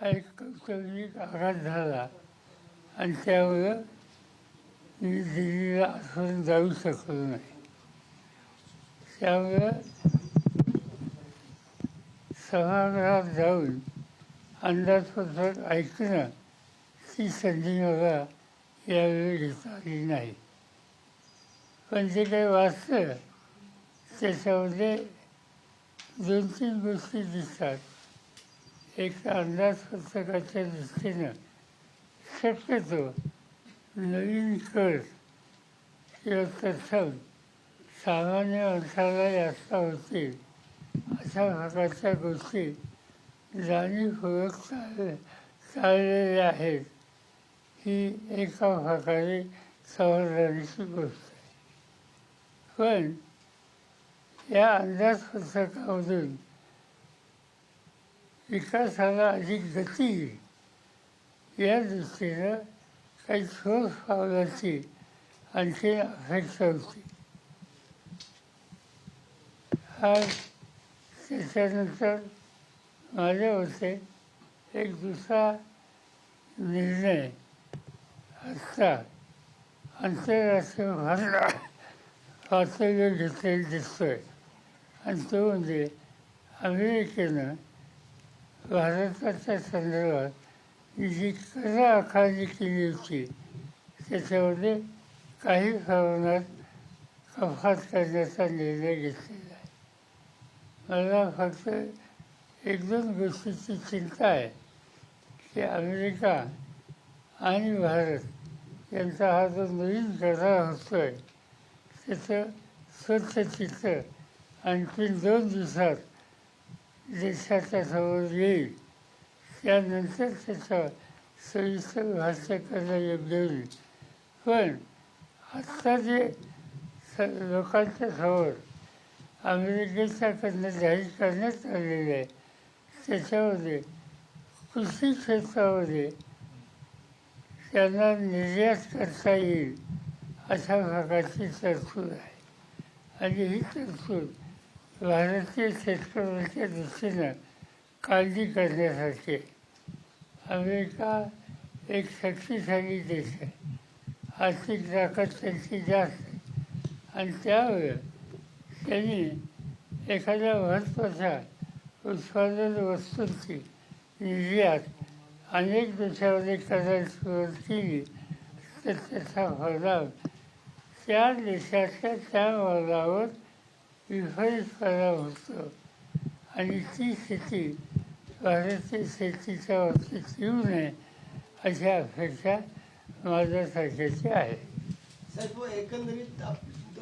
हा एक कौटुंबिक आघात झाला आणि त्यामुळं मी दिल्लीला असून जाऊ शकलो नाही. त्यामुळं सभागृहात जाऊन अंदाजपत्रक ऐकणं ती संधी मला यावेळी घेता आली नाही. पण जे काही वाचलं त्याच्यामध्ये दोन तीन गोष्टी दिसतात. एक अंदाजपत्रकाच्या दृष्टीनं शक्यतो नवीन कर किंवा प्रथम सामान्य माणसाला जास्त होतील अशा प्रकारच्या गोष्टी जाणीवपूर्वक चाल चाललेल्या आहेत. ही एका प्रकारे खबरदारीची गोष्ट आहे. पण या अंदाजपत्रकामधून विकासाला अधिक गती येईल. या दृष्टीनं काही ठोस पावलाची आणखी अपेक्षा होती. हा त्याच्यानंतर माझ्या होते एक दुसरा निर्णय असता आंतरराष्ट्रीय भाषा पातळीवर घेतलेला दिसतोय. आणि तो म्हणजे अमेरिकेनं भारताच्या संदर्भात जी कर आखाणी केली होती त्याच्यामध्ये काही प्रमाणात कपात करण्याचा निर्णय घेतलेला आहे. मला फक्त एक दोन गोष्टीची चिंता आहे की अमेरिका आणि भारत यांचा हा जो नवीन करार होतोय त्याचं स्वच्छ चित्र आणखीन दोन दिवसात देशाच्या समोर येईल त्यानंतर त्याचं सविस्तर भाष्य करणं योग्य होईल. पण आत्ता जे स लोकांच्या समोर अमेरिकेच्याकडनं जाहीर करण्यात आलेलं आहे त्याच्यामध्ये कृषी क्षेत्रामध्ये त्यांना निर्यात करता येईल अशा प्रकारची तरतूद आहे. आणि ही तरतूद भारतीय शेतकऱ्यांच्या दृष्टीनं काळजी करण्यासारखी आहे अमेरिका एक शक्तिशाली देश आहे. आर्थिक ताकद त्यांची जास्त आहे. आणि त्यामुळे त्यांनी एखाद्या महत्त्वाच्या उत्पादन वस्तूंची निर्यात अनेक देशामध्ये करायला सुरुवात केली तर त्याचा परिणाम त्या देशाच्या त्या मालावर विपरीत परिणाम होतो आणि ती स्थिती भारतीय शेतीच्या बाबतीत येऊ नये अशी अपेक्षा माझ्यासारख्याची आहे. साहेब एकंदरीत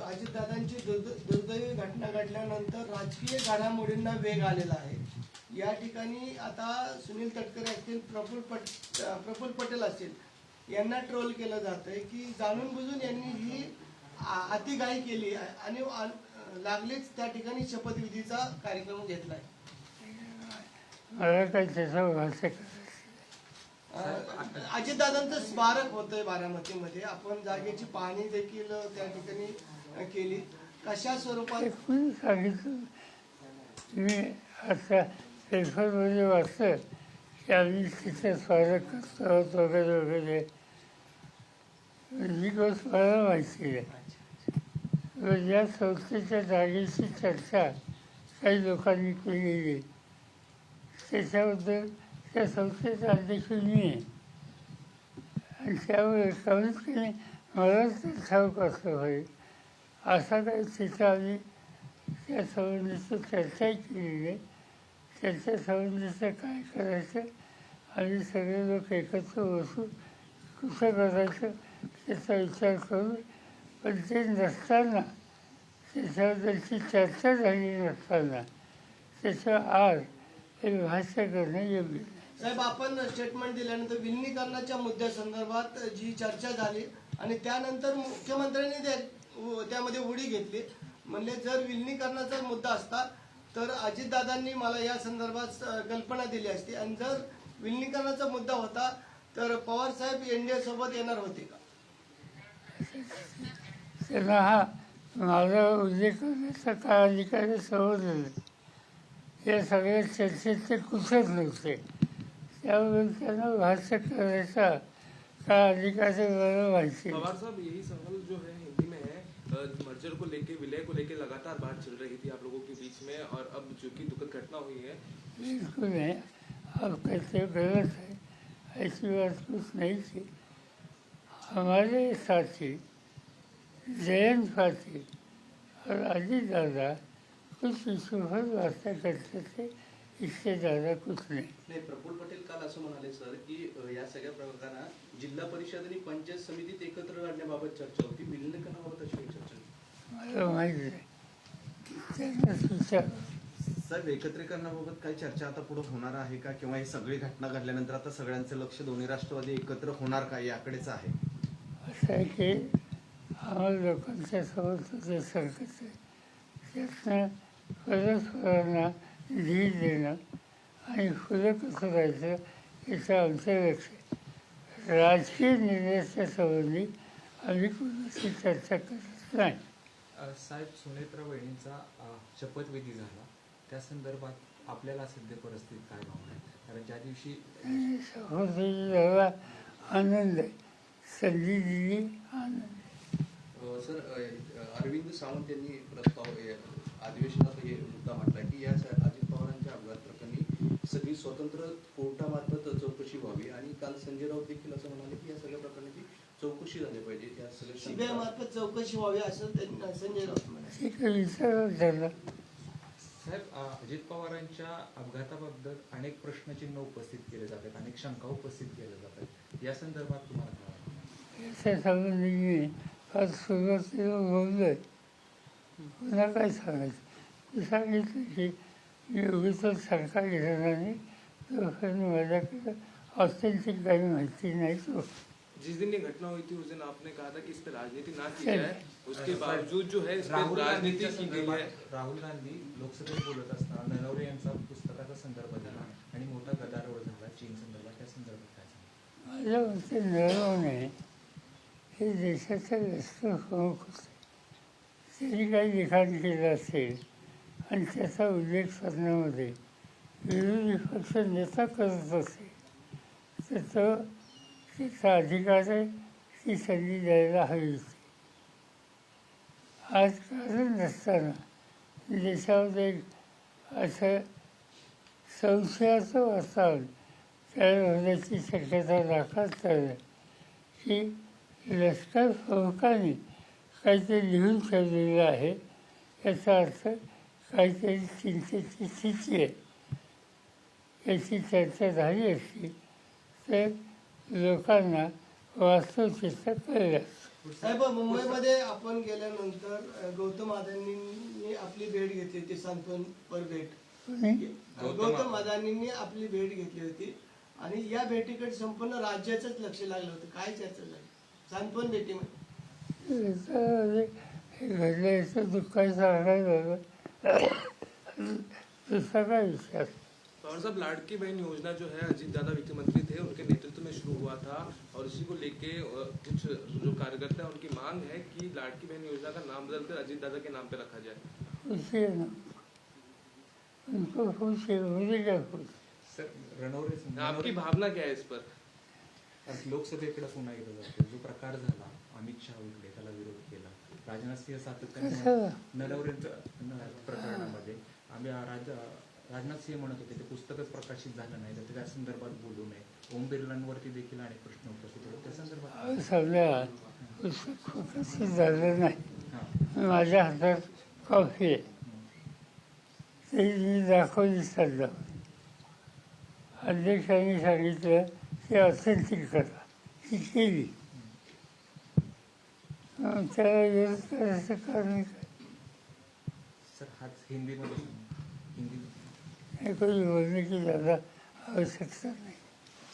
अजितदादांची दुर्द- दुर्दैवी घटना घडल्यानंतर राजकीय घडामोडींना वेग आलेला आहे. या ठिकाणी आता सुनील तटकरे असतील प्रफुल्ल पट प्रफुल्ल पटेल असतील यांना ट्रोल केलं जात आहे की जाणून बुजून यांनी ही आ- अतिघाई केली आहे. आणि लागलीच त्या ठिकाणी शपथविधीचा कार्यक्रम घेतलाय मला काही त्याचं भाष्य करायचं अजितदादांचं स्मारक होतंय बारामतीमध्ये. आपण जागेची पाहणी देखील त्या ठिकाणी अं, केली. कशा स्वरूपात? ते कुणी सांगितलं. मी आता पेपरमध्ये वाचलं की आम्ही तिथे स्वागत करतो आहोत वगैरे वगैरे. ही गोष्ट मला माहिती आहे? तर या संस्थेच्या जागेची चर्चा काही लोकांनी केलेली त्याच्याबद्दल त्या संस्थेचा अध्यक्ष मी आहे. आणि त्यामुळे कमीत कमी मला तर ठाऊक असलं पाहिजे. असा काही तिथं आम्ही त्या संबंधीची चर्चाही केलेली आहे. त्याच्या संबंधीचं काय करायचं आम्ही सगळे लोक एकत्र बसून कसं करायचं त्याचा विचार करून पण ते नसताना त्याच्याबद्दलची चर्चा झाली नसताना त्याचं आज हे भाष्य करणं योग्य. साहेब आपण स्टेटमेंट दिल्यानंतर विलिनीकरणाच्या मुद्द्यासंदर्भात जी चर्चा झाली आणि त्यानंतर मुख्यमंत्र्यांनी त्यामध्ये उडी घेतली. म्हणजे जर विलिनीकरणाचा मुद्दा असता तर अजितदादांनी मला या संदर्भात कल्पना दिली असती. आणि जर विलिनीकरणाचा मुद्दा होता तर पवार साहेब एनडीए सोबत येणार होते का? त्यांना हा माझा उल्लेख करण्याचा अधिकारी समजलं या सगळ्या चर्चेत ते नव्हते त्यामुळे त्यांना भाष्य करायचा का अधिकाचं बरं व्हायचे पवार साहब यही सवाल जो है हिंदी में है मर्जर को लेके विलय को लेके लगातार बात चल रही थी आप लोगों के बीच में और अब जो कि दुखद घटना हुई है। बिल्कुल नहीं आप कहते हो गलत है ऐसी बात कुछ नहीं थी। हमारे साथी जयंत साथी और अजीत दादा कुछ इशू पर वार्ता करते थे इससे ज़्यादा कुछ नहीं। नाही प्रफुल्ल पटेल काल असं म्हणाले सर की अ, या सगळ्या प्रकरणात जिल्हा परिषद आणि पंचायत समितीत एकत्र आणण्याबाबत चर्चा होती. विलिनीकरणाबाबत अशी काही चर्चा नाही. मला माहीत विचार साहेब एकत्रीकरणाबाबत काही चर्चा आता पुढे होणार आहे का? किंवा ही सगळी घटना घडल्यानंतर आता सगळ्यांचं लक्ष दोन्ही राष्ट्रवादी एकत्र होणार का? याकडेच आहे. असं आहे की आम्हाला लोकांच्या सरकत आहे. त्यातनं परस्परांना धीर देणं आणि फुलं कसं राहायचं याचं आमचं लक्ष राजकीय निर्णयाच्या संबंधी आम्ही कोणाशी चर्चा करत नाही. साहेब सुनेत्रा अ, शपथविधी झाला. त्या संदर्भात आपल्याला सध्या परिस्थिती काय भावना कारण ज्या दिवशी सहोदरी झाला आनंद आहे संधी दिली आनंद. सर अरविंद सावंत यांनी प्रस्ताव अधिवेशनात हे मुद्दा मांडला की या अजित पवारांच्या अपघात प्रकरणी सगळी स्वतंत्र कोर्टामार्फत चौकशी व्हावी आणि काल संजय राऊत देखील असं म्हणाले की या सगळ्या प्रकरणाची चौकशी झाली पाहिजे या सीबीआय सगळ्या मार्फत चौकशी व्हावी असं त्यांनी संजय राऊत म्हणाले. साहेब अजित पवारांच्या अपघाताबद्दल अनेक प्रश्नचिन्ह उपस्थित केले जातात अनेक शंका उपस्थित केल्या जातात. या संदर्भात तुम्हाला काय फार सुरुवातीला बोललोय. पुन्हा काय सांगायचं? सांगितलं की मी उगीच सरकार घेणार नाही तोपर्यंत माझ्याकडे ऑथेंटिक काही माहिती नाही तो. जिस दिन ये घटना हुई थी उस दिन आपने कहा था कि इस पर राजनीति ना की। जाए उसके बावजूद जो है इस पर राहुल राजनीति की गई है। राहुल गांधी लोकसभेत बोलत असताना नरवरे यांचा पुस्तकाचा संदर्भ दिला आणि मोठा गदारोळ झाला चीन संदर्भात. त्या संदर्भात काय माझ्या मते नरवणे हे देशाचे राष्ट्रप्रमुख होते त्यांनी काही लिखाण केलं असेल आणि त्याचा उल्लेख करण्यामध्ये विरोधी पक्ष नेता करत असेल तर तो त्याचा अधिकार आहे. ती संधी द्यायला हवी होती आज कारण नसताना देशामध्ये एक असं संशयाचं वातावरण तयार होण्याची शक्यता दाखवत आहे की लष्कर प्रमुखांनी काहीतरी लिहून ठेवलेलं आहे. याचा अर्थ काहीतरी चिंतेची स्थिती आहे. याची चर्चा झाली असती तर लोकांना वास्तवचित्र कळलं. साहेब मुंबईमध्ये आपण गेल्यानंतर गौतम अदानींनी आपली भेट घेतली होती सांत्वनपर भेट. कोणी? गौतम अदानींनी आपली भेट घेतली होती. आणि या भेटीकडे संपूर्ण राज्याचंच लक्ष लागलं होतं. काय चर्चा झाली? सांत्वन भेटीमध्ये याच्यामध्ये हे। घडलं दुःखाचं झालं दुसरा काय विचार पवार साहब लाड़की बहन योजना जो है अजीत दादा वित्त मंत्री थे उनके नेतृत्व में शुरू हुआ था और इसी को लेके कुछ जो कार्यकर्ता है उनकी मांग है कि लाड़की बहन योजना का नाम बदलकर अजीत दादा के नाम पे रखा जाए। है उनको खुश है मुझे क्या खुश? सर आपकी भावना क्या है इस पर? लोकसभेकडे पुन्हा एकदा जातो जो प्रकार झाला अमित शहा उठले त्याला विरोध केला. राजनाथ सिंह सातत्याने कशाला? म्हणत- नरवरेंचं न- प्रकरणामध्ये आम्ही राज राजनाथ सिंह म्हणत होते ते पुस्तकच प्रकाशित झालं नाही तर त्या संदर्भात बोलू नये. ओम बिर्लांवरती देखील अनेक प्रश्न उपस्थित होते. त्या संदर्भात पुस्तक प्रकाशित झालं नाही. हां. माझ्या हातात कॉफी ती मी दाखवली सध्या अध्यक्षांनी सांगितलं की ऑथेंटिक करा ती केली त्याला विरोध करायचं कारण काय सर हाच हिंदीमध्ये हिंदी हे कोणी बोलणे की ज़्यादा आवश्यकता नहीं।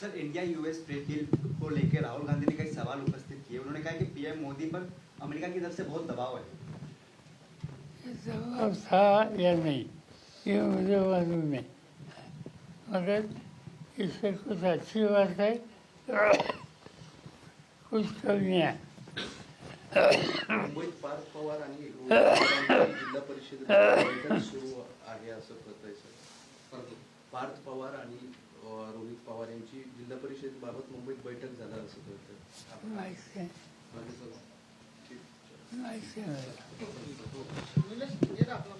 Sir India US trade deal को लेकर राहुल गांधी ने कई सवाल उपस्थित किए। उन्होंने कहा कि पीएम मोदी पर अमेरिका की तरफ़ से बहुत दबाव है। ये जवाब था या नहीं ये मुझे मालूम नहीं। मगर इसमें कुछ अच्छी बात है कुछ कमियाँ मुंबईत पार्थ पवार आणि जिल्हा परिषद बैठक सुरू आहे असं कळत आहे सर. पार्थ पवार आणि रोहित पवार यांची जिल्हा परिषदेबाबत मुंबईत बैठक झाला असं कळतं आहे आहे हे. आपलं.